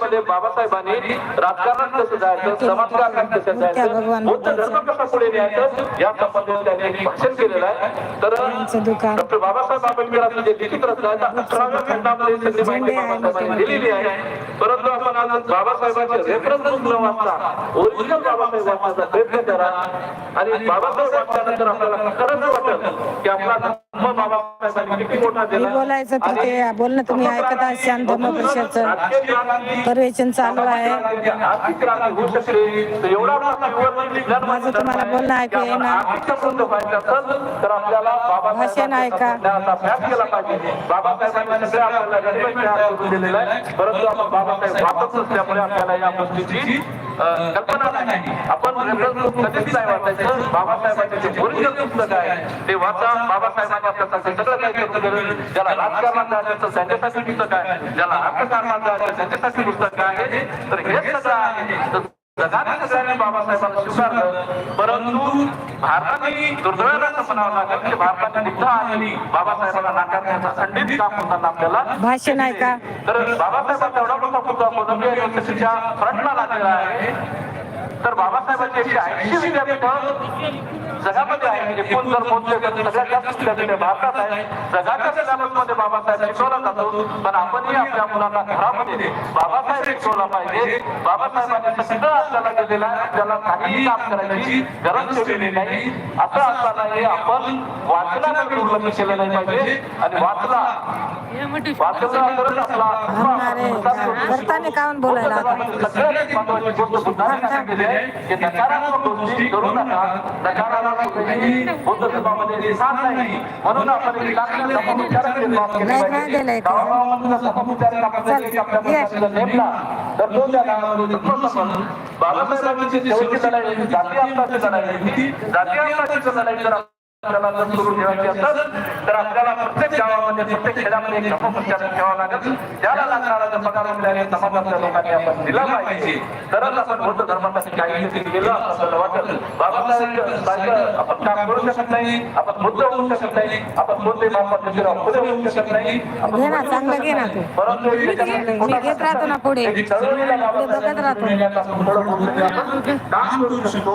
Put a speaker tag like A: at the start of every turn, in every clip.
A: मध्ये बाबासाहेबांनी राजकारणात कसं जायचं समाजकारणात कसं जायचं बौद्ध धर्म कसा पुढे न्यायचं या संबंधित त्यांनी एक भाषण केलेलं आहे. तर डॉक्टर बाबासाहेब आंबेडकरांचं जे लिखित रचना आहे अठराव्या खंडामध्ये सगळी माहिती बाबासाहेबांनी दिलेली आहे. परंतु आपण आज बाबासाहेबांचे रेफरन्स न वाचता ओरिजिनल बाबासाहेब वाचण्याचा प्रयत्न करा. आणि बाबासाहेब वाचल्यानंतर आपल्याला खरंच वाटेल की आपला धर्म दिला
B: बोलायचं तर ते बोलणं तुम्ही ऐकत असाल धर्म परिषदचं
A: राजकीय
B: चालू आहे माझं तुम्हाला बोलणं ऐकू
A: की
B: येईना. भाषण ऐका.
A: बाबासाहेबांनी दिलेलं आहे परंतु आपण बाबासाहेब वापस असल्यामुळे आपल्याला या गोष्टीची कल्पना नाही. आपण reference book कधीच नाही वाचायचं बाबासाहेबांचे जे ओरिजिनल पुस्तक आहे ते वाचा बाबासाहेबांनी आपल्यासाठी सगळं काही करून दिलं ज्याला राजकारणात त्यांच्यासाठी पुस्तक आहे. ज्याला अर्थकारणात जायचं त्यांच्यासाठी पुस्तक आहे. तर हे सगळं आहे. तर बाबासाहेबांना स्वीकारलं. परंतु भारताने दुर्दैवानं म्हणावं लागेल की भारताने निघता आणि बाबासाहेबांना नाकारण्याचा खंडित काम होताना आपल्याला.
B: भाषण ऐका
A: तर बाबासाहेबांचा एवढा मोठा मुद्दा कोलंबिया युनिव्हर्सिटीच्या फ्रंटला लागलेला आहे. तर बाबासाहेबांची एकशे ऐंशी विद्यापीठ जगामध्ये आहे. एकूण जर मोजले तर सगळ्यात जास्त विद्यापीठ भारतात आहे. जगाच्या सिलेबसमध्ये बाबासाहेब शिकवला जातो. पण आपणही आपल्या मुलांना घरामध्ये बाबासाहेब शिकवला पाहिजे. बाबासाहेबांनी सगळं आपल्याला दिलेलं आहे. काहीही काम करायची गरज ठेवलेली नाही. असं असतानाही आपण वाचनाकडे दुर्लक्ष केलं नाही पाहिजे. आणि वाचला
B: बोलायला
A: सगळ्यात महत्वाची गोष्ट बुद्धाने सांगितली आहे की नकारात्मक गोष्टी करू नका. नकारात्मक साथ नाही म्हणून आपण
B: दिलंय.
A: गावागावामधला समविचार आपण जर आपल्या नेमला तर तो त्या गावामध्ये धर्म समजून बाबासाहेबांची शेवटची लढाई जाती हक्काची लढाई जाती हक्काची लढाई सुरू ठेवायची असेल तर आपल्याला प्रत्येक गावामध्ये प्रत्येक खेड्यामध्ये एक धर्मप्रचार ठेवावा लागेल. त्याला लागणारा जर पगार समाजातल्या लोकांनी आपण दिला पाहिजे. तरच आपण बुद्ध धर्मासाठी काही तरी केलं असं आपल्याला वाटत. बाबासाहेब सारखं आपण काम करू शकत नाही आपण बुद्ध होऊ शकत नाही आपण बुद्ध बाबा ज्योतिराव फुले होऊ शकत नाही. परंतु एक
B: पुढे
A: चळवळीला
B: पुढे
A: काम करू शकतो.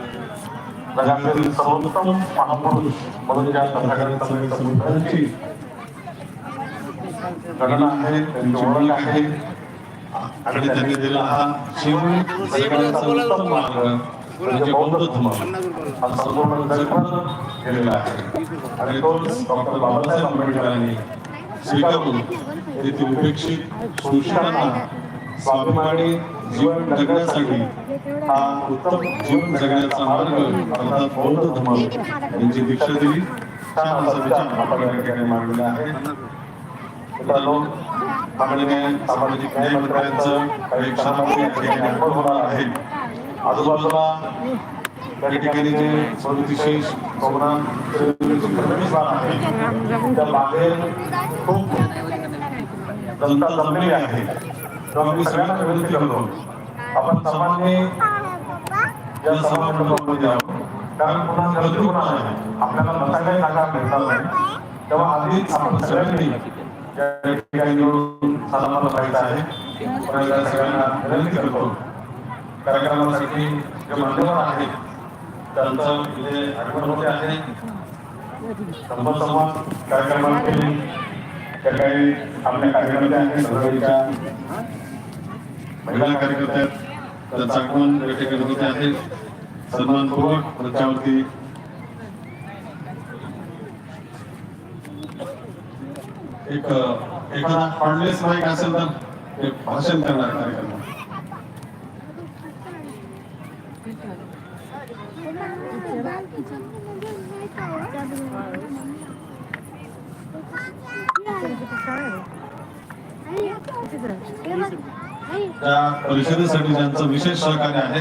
C: जगातील सर्वोत्तम महापुरुष म्हणून ज्या तथागत समुद्रांची गणना आहे त्यांची ओळख आहे. आणि त्यांनी दिला हा शिव जगण्याचा उत्तम मार्ग म्हणजे बौद्ध धर्म. हा संपूर्ण जगभर गेलेला आहे. आणि तो डॉक्टर बाबासाहेब आंबेडकरांनी स्वीकारून येथील उपेक्षित शोषणांना स्वाभिमानी जीवन जगण्यासाठी हा उत्तम जीवन जगण्याचा मार्ग अर्थात बौद्ध धर्म यांची दीक्षा दिली. छान असा विचार आपण या ठिकाणी मांडलेला आहे. मित्रांनो सामाजिक न्याय मंत्र्यांचं काही क्षणामध्ये या ठिकाणी होणार आहे. आजूबाजूला या ठिकाणी जे स्वदेशी प्रोग्राम आहे त्या बाहेर खूप जनता जमलेली आहे. तेव्हा मी सगळ्यांना विनंती करतो आपण सर्वांनी या समारंभामध्ये यावं कारण पुन्हा गर्दी होणार आहे आपल्याला बसायला जागा भेटणार नाही तेव्हा आधीच आपण सगळ्यांनी या ठिकाणी येऊन सन्मान व्हायचा आहे पण या सगळ्यांना विनंती करतो कार्यक्रमासाठी जे मान्यवर आहेत त्यांचं इथे आगमन होते आहे संवाद कार्यक्रमातील त्या काही आपल्या कार्यकर्त्या आहेत सर्वांच्या महिला कार्यकर्त्या आहेत, त्यांचं आगमन या ठिकाणी होते आहे सन्मानपूर्वक मंचावरती एक एखादा फंडलेस नाईक असेल तर ते भाषण करणार कार्यक्रम.
D: आणि
C: त्या परिषदेसाठी ज्यांचं विशेष सहकार्य आहे